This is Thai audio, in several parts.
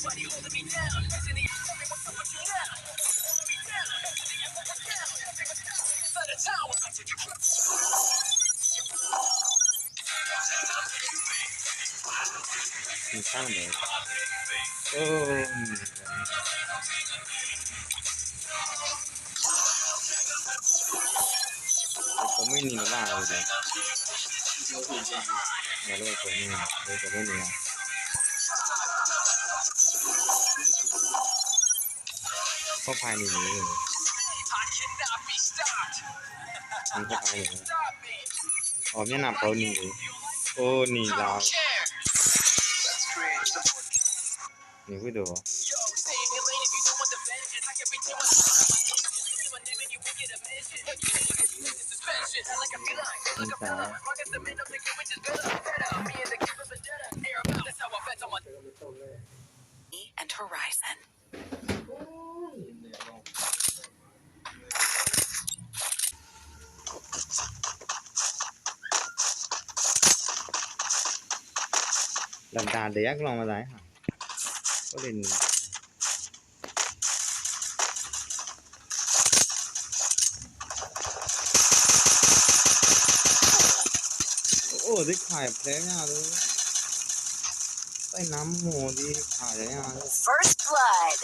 in front of me. Oh. Có mấy nghìn là vào rồi đấy. Nhà lôi của mình, đây có mấy nghìn. เขาพายหนีมันก็พายหนีอ๋อเนี่ยหนับเขาหนีโอ้หนีลาวหนีผู้ดูอินสาลำดาเดียกลองมาได้ค่ะก็เล่โอ้ดิขายแพงอ่ะดูไปน้ำหมูดิขายอะไรอ่ะ First blood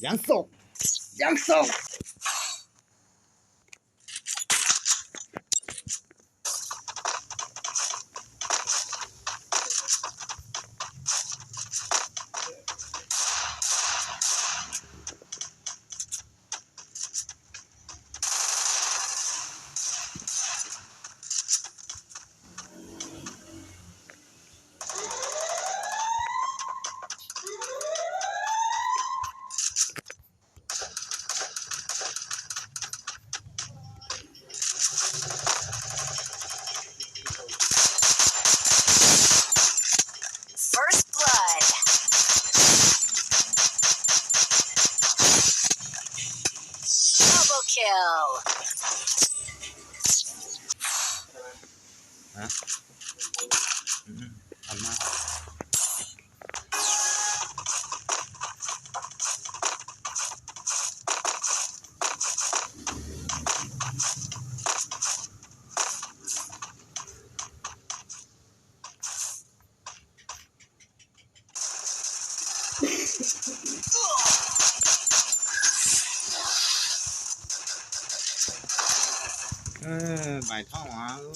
两手，两手。Kill. Huh? 嗯，买套玩喽。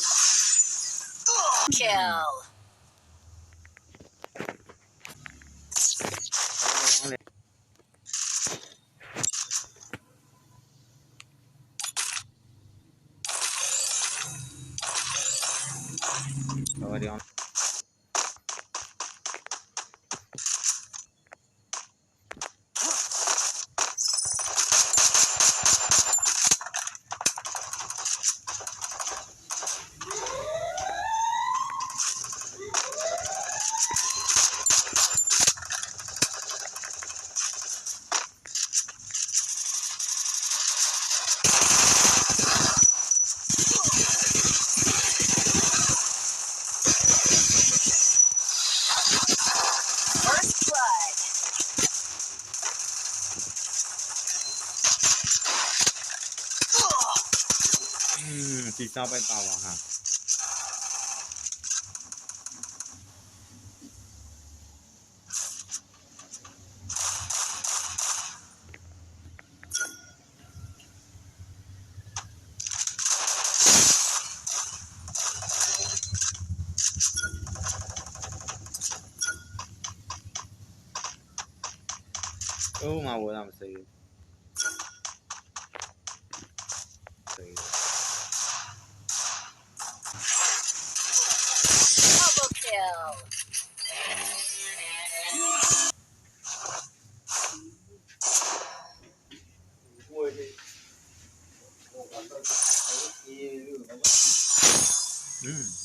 Kill。杀个王脸。搞点。สีเจ้าไปเปล่าอะค่ะโอ้มาวัวน้ำสิสิ不会的。嗯。